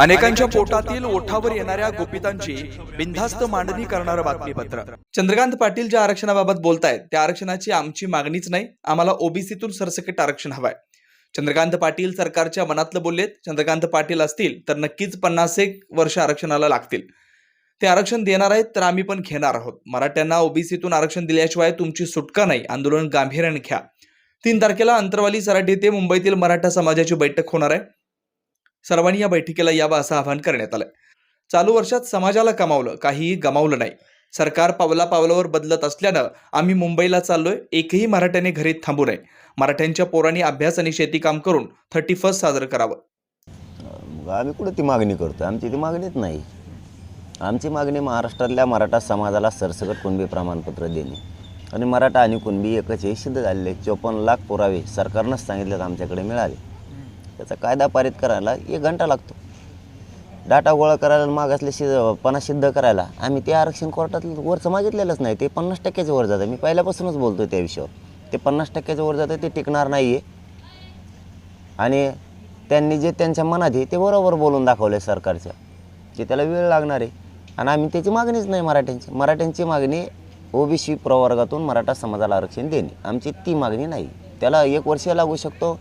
अनेकांच्या पोटातील ओठावर येणाऱ्या गोपितांची बिनधास्त मांडणी करणारं बातमीपत्र. चंद्रकांत पाटील ज्या आरक्षणाबाबत बोलतायत त्या आरक्षणाची आमची मागणीच नाही आम्हाला ओबीसीतून सरसकट आरक्षण हवंय. चंद्रकांत पाटील सरकारच्या मनातलं बोललेत चंद्रकांत पाटील असतील तर नक्कीच पन्नास एक वर्ष आरक्षणाला लागतील. ते आरक्षण देणार आहेत तर आम्ही पण घेणार आहोत. मराठ्यांना ओबीसीतून आरक्षण दिल्याशिवाय तुमची सुटका नाही आंदोलन गांभीर्याने घ्या. तीन तारखेला अंतरवाली सराटी येथे मुंबईतील मराठा समाजाची बैठक होणार आहे. सर्वांनी या बैठकीला यावं असं आवाहन करण्यात आलं चालू वर्षात समाजाला कमावलं काहीही गमावलं नाही. सरकार पावला पावलावर बदलत असल्यानं आम्ही मुंबईला चाललोय एकही मराठ्याने घरी थांबू नये. मराठ्यांच्या पोरांनी अभ्यास आणि शेतीकाम करून थर्टी फर्स्ट साजरं करावं. आम्ही कुठं ती मागणी करतो आमची ती मागणीच नाही. आमची मागणी महाराष्ट्रातल्या मराठा समाजाला सरसकट कुणबी प्रमाणपत्र देणे. आणि मराठा आणि कुणबी एकच हे सिद्ध झालेले चोपन्न लाख पुरावे सरकारनंच सांगितलं आमच्याकडे मिळाले त्याचा कायदा पारित करायला एक घंटा लागतो. डाटा गोळा करायला मागासले शि पणा सिद्ध करायला. आम्ही ते आरक्षण कोर्टात वरचं मागितलेलंच नाही ते पन्नास टक्क्याच्या वर जातं. मी पहिल्यापासूनच बोलतो त्या विषयावर. ते पन्नास टक्क्याच्या वर जातं ते टिकणार नाही आहे आणि त्यांनी जे त्यांच्या मनात आहे ते बरोबर बोलून दाखवले सरकारच्या की त्याला वेळ लागणार आहे. आणि आम्ही त्याची मागणीच नाही मराठ्यांची. मराठ्यांची मागणी ओबीसी प्रवर्गातून मराठा समाजाला आरक्षण देणे. आमची ती मागणी नाही. त्याला एक वर्ष लागू शकतो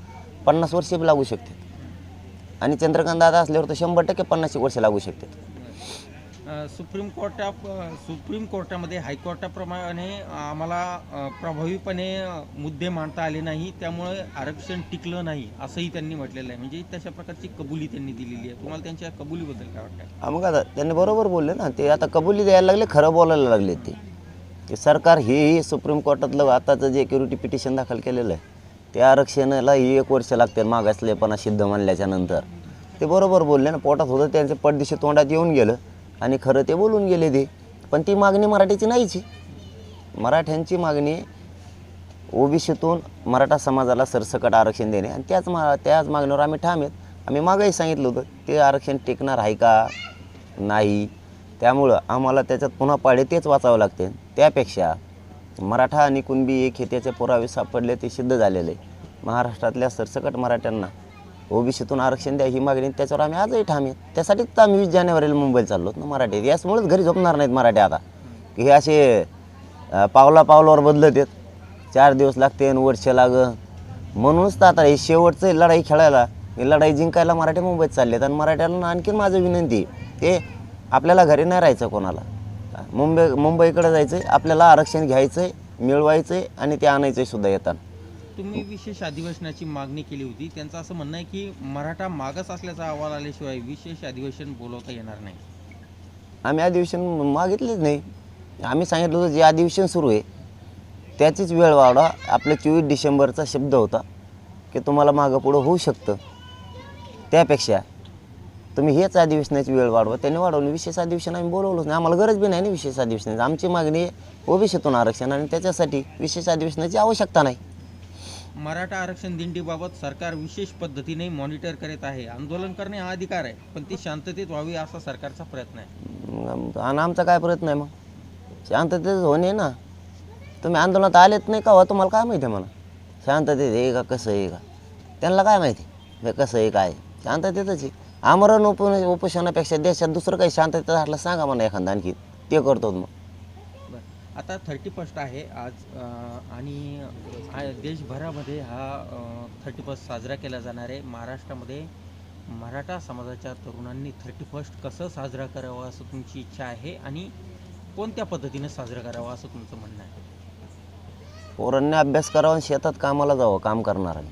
पन्नास वर्ष बी लागू शकते आणि चंद्रकांत दादा असल्यावर तर शंभर टक्के पन्नास वर्ष लागू शकतात. सुप्रीम कोर्टा सुप्रीम कोर्टामध्ये हायकोर्टाप्रमाणे आम्हाला प्रभावीपणे मुद्दे मांडता आले नाही त्यामुळे आरक्षण टिकलं नाही असंही त्यांनी म्हटलेलं आहे. म्हणजे तशा प्रकारची कबुली त्यांनी दिलेली आहे. तुम्हाला त्यांच्या कबुलीबद्दल काय वाटतं? हा मग आता त्यांनी बरोबर बोलले ना ते आता कबुली द्यायला लागले खरं बोलायला लागले ते. की सरकार हेही सुप्रीम कोर्टातलं आताचं जे क्युरिटी पिटिशन दाखल केलेलं आहे ते आरक्षणाला ही एक वर्ष लागते मागासलेपणा सिद्ध मानल्याच्या नंतर. ते बरोबर बोलले ना पोटात होतं त्यांचे पडदिशी तोंडात येऊन गेलं. आणि खरं ते बोलून गेले ते. पण ती मागणी मराठीची नाहीची मराठ्यांची मागणी ओबीसीतून मराठा समाजाला सरसकट आरक्षण देणे. आणि त्याच मा त्याच मागणीवर आम्ही ठाम आहेत. आम्ही मागंही सांगितलं होतं ते आरक्षण टिकणार आहे का? नाही. त्यामुळं आम्हाला त्याच्यात पुन्हा पाडे तेच वाचावं लागते. त्यापेक्षा मराठा आणि कुणबी एक हे त्याचे पुरावे सापडले ते सिद्ध झालेले आहे महाराष्ट्रातल्या सरसकट मराठ्यांना ओबीसीतून आरक्षण द्या ही मागणी त्याच्यावर आम्ही आजही ठाम आहेत त्यासाठीच तर आम्ही वीस जानेवारीला मुंबईला चाललो ना मराठी. याचमुळेच घरी झोपणार नाहीत मराठी आता. की हे असे पावला पावलावर बदलत आहेत. चार दिवस लागते आणि वर्ष लागं म्हणूनच तर आता हे शेवटचं लढाई खेळायला ही लढाई जिंकायला मराठी मुंबईत चाललेत. आणि मराठ्याला आणखीन माझं विनंती ते आपल्याला घरी नाही राहायचं कोणाला. मुंबई मुंबईकडे जायचं आहे आपल्याला आरक्षण घ्यायचं आहे मिळवायचं आहे आणि ते आणायचं आहे सुद्धा येताना. तुम्ही विशेष अधिवेशनाची मागणी केली होती. त्यांचं असं म्हणणं आहे की मराठा मागास असल्याचा अहवाल आल्याशिवाय विशेष अधिवेशन बोलवता येणार नाही. आम्ही अधिवेशन मागितलेच नाही. आम्ही सांगितलं होतं जे अधिवेशन सुरू आहे त्याचीच वेळ वाढवा. आपलं चोवीस डिसेंबरचा शब्द होता की तुम्हाला मागं पुढं होऊ शकतं. त्यापेक्षा तुम्ही हेच अधिवेशनाची वेळ वाढवा. त्यांनी वाढवली. विशेष अधिवेशन आम्ही बोलवलंच नाही. आम्हाला गरज बी नाही ना विशेष अधिवेशनाची. आमची मागणी ओबीसीतून आरक्षण आणि त्याच्यासाठी विशेष अधिवेशनाची आवश्यकता नाही. मराठा आरक्षण दिंडीबाबत सरकार विशेष पद्धतीने मॉनिटर करत आहे. आंदोलन करणे हा अधिकार आहे पण ते शांततेत व्हावी असा सरकारचा प्रयत्न आहे. आणि आमचा काय प्रयत्न आहे मग? शांततेत होणे ना. तुम्ही आंदोलनात आलेत नाही का हो? तुम्हाला काय माहिती आहे मला? शांततेत आहे का कसं आहे का? त्यांना काय माहिती? कसं आहे काय? शांततेतच आहे. आमरण उप उपोषणापेक्षा देशात दुसरं काही शांततेत असलं सांगा मला एखादा आणखी. ते करतो मग. आता थर्टी फर्स्ट आहे आज आणि देशभरामध्ये हा थर्टी फर्स्ट साजरा केला जाणार आहे. महाराष्ट्रामध्ये मराठा समाजाच्या तरुणांनी थर्टी फर्स्ट कसं साजरा करावं असं तुमची इच्छा आहे? आणि कोणत्या पद्धतीने साजरा करावा असं तुमचं म्हणणं आहे? पोरांनी अभ्यास करावा आणि शेतात कामाला जावं काम करणाऱ्यांनी.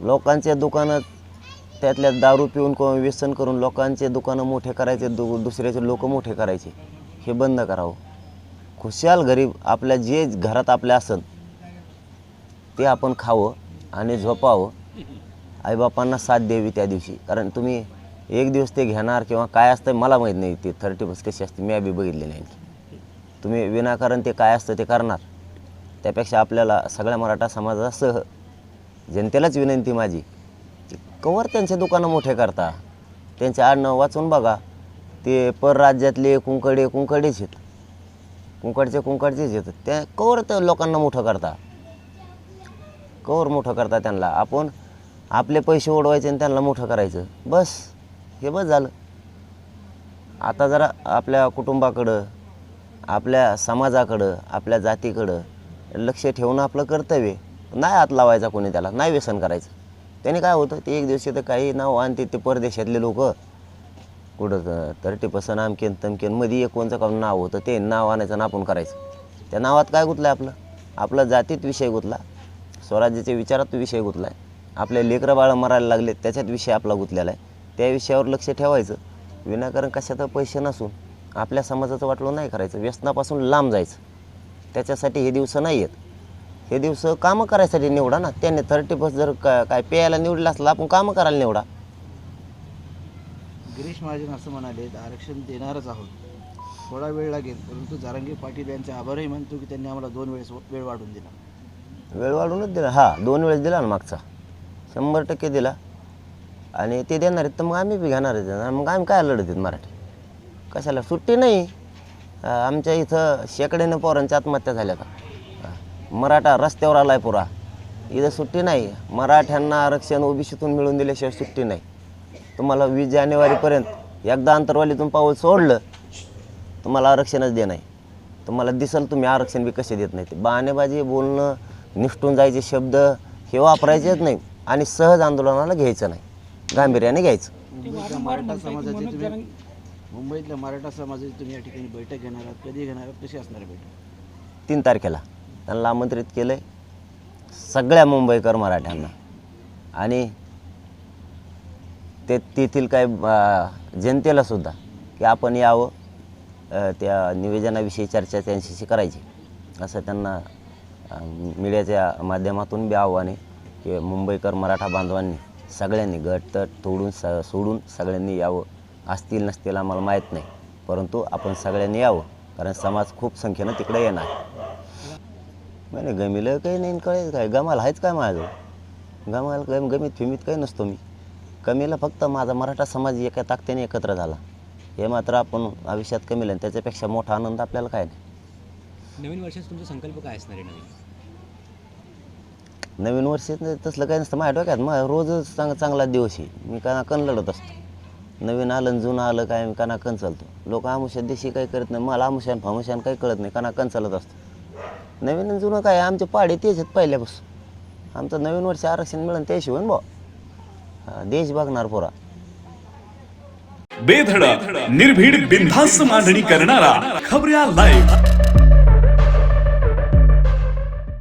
लोकांचे दुकानं त्यातल्या दारू पिऊन किंवा व्यसन करून लोकांचे दुकानं मोठे करायचे दु दुसऱ्याचे लोक मोठे करायचे हे बंद करावं. खुशाल गरीब आपल्या जे घरात आपल्या असन ते आपण खावं आणि झोपावं. आईबापांना साथ द्यावी त्या दिवशी. कारण तुम्ही एक दिवस ते घेणार किंवा काय असतं मला माहीत नाही. ते थर्टी बस कशी असते मी बी बघितले नाही तुम्ही विनाकारण ते काय असतं ते करणार. त्यापेक्षा आपल्याला सगळ्या मराठा समाजासह जनतेलाच विनंती माझी. कवर त्यांचे दुकानं मोठे करता. त्यांचे आडनाव वाचून बघा. ते परराज्यातले कुंकडे कुंकडेच आहेत. कुंकडचे कुंकडचेच आहेत. त्या कवर तर लोकांना मोठं करता. कवर मोठं करता त्यांना. आपण आपले पैसे ओढवायचे आणि त्यांना मोठं करायचं. बस हे बस झालं. आता जरा आपल्या कुटुंबाकडं आपल्या समाजाकडं आपल्या जातीकडं लक्ष ठेवणं आपलं कर्तव्य नाही हात लावायचा कोणी त्याला. नाही व्यसन करायचं. त्याने काय होतं ते एक दिवशी तर काही नाव आणते ते परदेशातले लोक. कुठं थर्टी पर्सेंट आमकेन तमकेन मध्ये एक कोणचं का नाव होतं ते नाव आणायचं ना आपण करायचं. त्या नावात काय गुतलं आपलं? आपला जातीत विषय गुतला स्वराज्याच्या विचारात विषय गुतला आहे आपले लेकरं बाळं मरायला लागले त्याच्यात विषय आपला गुतलेला आहे. त्या विषयावर लक्ष ठेवायचं. विनाकारण कशात पैसे नसून आपल्या समाजाचं वाटलं नाही करायचं. व्यसनापासून लांब जायचं. त्याच्यासाठी हे दिवस नाही आहेत. हे दिवस कामं करायसाठी निवडा ना. त्याने थर्टी बस जर का काय प्यायला निवडलं असलं आपण कामं करायला निवडा. गिरीश महाजन असं म्हणाले आरक्षण देणारच आहोत. थोडा वेळ लागेल परंतु जारांगे पाटील यांचे आभारही मानतो की त्यांनी आम्हाला दोन वेळेस वेळ वाढून दिला. वेळ वाढूनच दिला. हा दोन वेळेस दिला ना मागचा. शंभर टक्के दिला. आणि ते देणार आहेत तर मग आम्ही बी घेणार आहेत. आणि मग आम्ही काय लढत आहेत मराठी? कशाला? सुट्टी नाही. अं, आमच्या इथं शेकड्याने पोरांच्या आत्महत्या झाल्या आता मराठा रस्त्यावर आलाय पुरा. इथं सुट्टी नाही. मराठ्यांना आरक्षण ओबीसीतून मिळवून दिल्याशिवाय सुट्टी नाही. तुम्हाला वीस जानेवारीपर्यंत एकदा अंतरवालीतून पाऊल सोडलं तुम्हाला आरक्षणच दे नाही तुम्हाला दिसल तुम्ही आरक्षण बी कसे देत नाही ते बहाणेबाजी बोलणं निष्ठून जायचे शब्द हे वापरायचेच नाही आणि सहज आंदोलनाला घ्यायचं नाही. गांभीर्याने घ्यायचं. मराठा समाजाची तुम्ही मुंबईतल्या मराठा समाजाची तुम्ही या ठिकाणी बैठक घेणार आहात कधी घेणार आहात कशी असणार आहे बैठक? तीन तारखेला. त्यांना आमंत्रित केलं आहे सगळ्या मुंबईकर मराठ्यांना. आणि ते तेथील काय जनतेला सुद्धा की आपण यावं त्या निवेदनाविषयी चर्चा त्यांच्याशी करायची. असं त्यांना मीडियाच्या माध्यमातून बी आव्हाने की मुंबईकर मराठा बांधवांनी सगळ्यांनी गट तोडून स सोडून सगळ्यांनी यावं. असतील नसतील आम्हाला माहीत नाही. परंतु आपण सगळ्यांनी यावं. कारण समाज खूप संख्येनं तिकडे येणार. नाही नाही गमीला काही नाही कळेल काय गमाला आहेच काय माझं? गमाला गम गमीत फिमीत काही नसतो मी. कमीला फक्त माझा मराठा समाज एका ताकदीने एकत्र झाला. हे मात्र आपण आयुष्यात कमीला आणि त्याच्यापेक्षा मोठा आनंद आपल्याला काय नाही. नवीन वर्षाचा तुमचा संकल्प काय असणार आहे नवीन? नवीन वर्षात तसलं काही नसतं. माझ्या डोक्यात मग रोजच चांग चांगला दिवस आहे. मी काना कण लढत असतो. नवीन आलं आणि जुनं आलं काय मी काना कण चालतो. लोक आमुष्या दिवशी काही करत नाही मला आमुष्यान फामुष्यान काही कळत नाही काना कण चालत असतो. नवीन आणि जुनं काय आमचे पाडे तेच आहेत पहिल्यापासून. आमचं नवीन वर्ष आरक्षण मिळेल त्याशिवाय बा देश बघणार पोरा. बेधडक निर्भीड बिनधास्त मांडणी करणारा खबऱ्या लाईव्ह